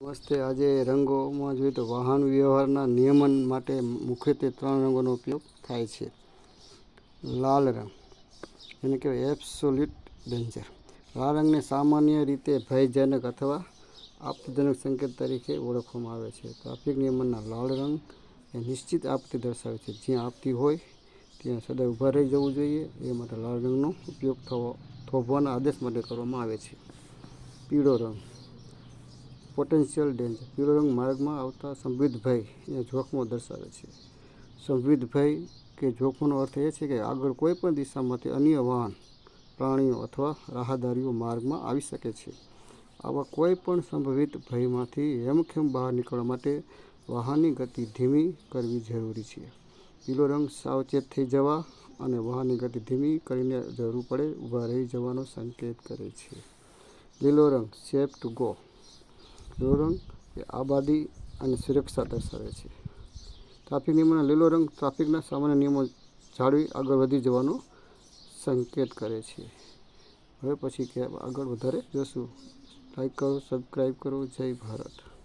નમસ્તે. આજે રંગોમાં જોઈએ તો વાહન વ્યવહારના નિયમન માટે મુખ્યત્વે ત્રણ રંગોનો ઉપયોગ થાય છે. લાલ રંગ, એને કહેવાય એબ્સોલ્યુટ ડેન્જર લાલ રંગને સામાન્ય રીતે ભયજનક અથવા આપત્તિજનક સંકેત તરીકે ઓળખવામાં આવે છે. ટ્રાફિક નિયમનના લાલ રંગ એ નિશ્ચિત આપત્તિ દર્શાવે છે. જ્યાં આપત્તિ હોય, ત્યાં સદાય ઊભા રહી જવું જોઈએ. એ માટે લાલ રંગનો ઉપયોગ થવો થોભવાના આદેશ માટે કરવામાં આવે છે. પીળો રંગ પોટેન્શિયલ ડેન્જર પીળો રંગ માર્ગમાં આવતા સંભવિત ભય એ જોખમો દર્શાવે છે. સંભવિત ભય કે જોખમનો અર્થ એ છે કે આગળ કોઈ પણ દિશામાંથી અન્ય વાહન, પ્રાણીઓ અથવા રાહદારીઓ માર્ગમાં આવી શકે છે. આવા કોઈ પણ સંભવિત ભયમાંથી હેમખેમ બહાર નીકળવા માટે વાહનની ગતિ ધીમી કરવી જરૂરી છે. પીળો રંગ સાવચેત થઈ જવા અને વાહનની ગતિ ધીમી કરીને જરૂર પડે ઊભા રહી જવાનો સંકેત કરે છે. લીલો રંગ સેફ ટુ ગો લીલો રંગ એ આબાદી અને સુરક્ષા દર્શાવે છે. ટ્રાફિક નિયમોના લીલો રંગ ટ્રાફિકના સામાન્ય નિયમો જાળવી આગળ વધી જવાનો સંકેત કરે છે. હવે પછી કે આગળ વધારે જોશું. લાઈક કરો સબસ્ક્રાઈબ કરો. જય ભારત.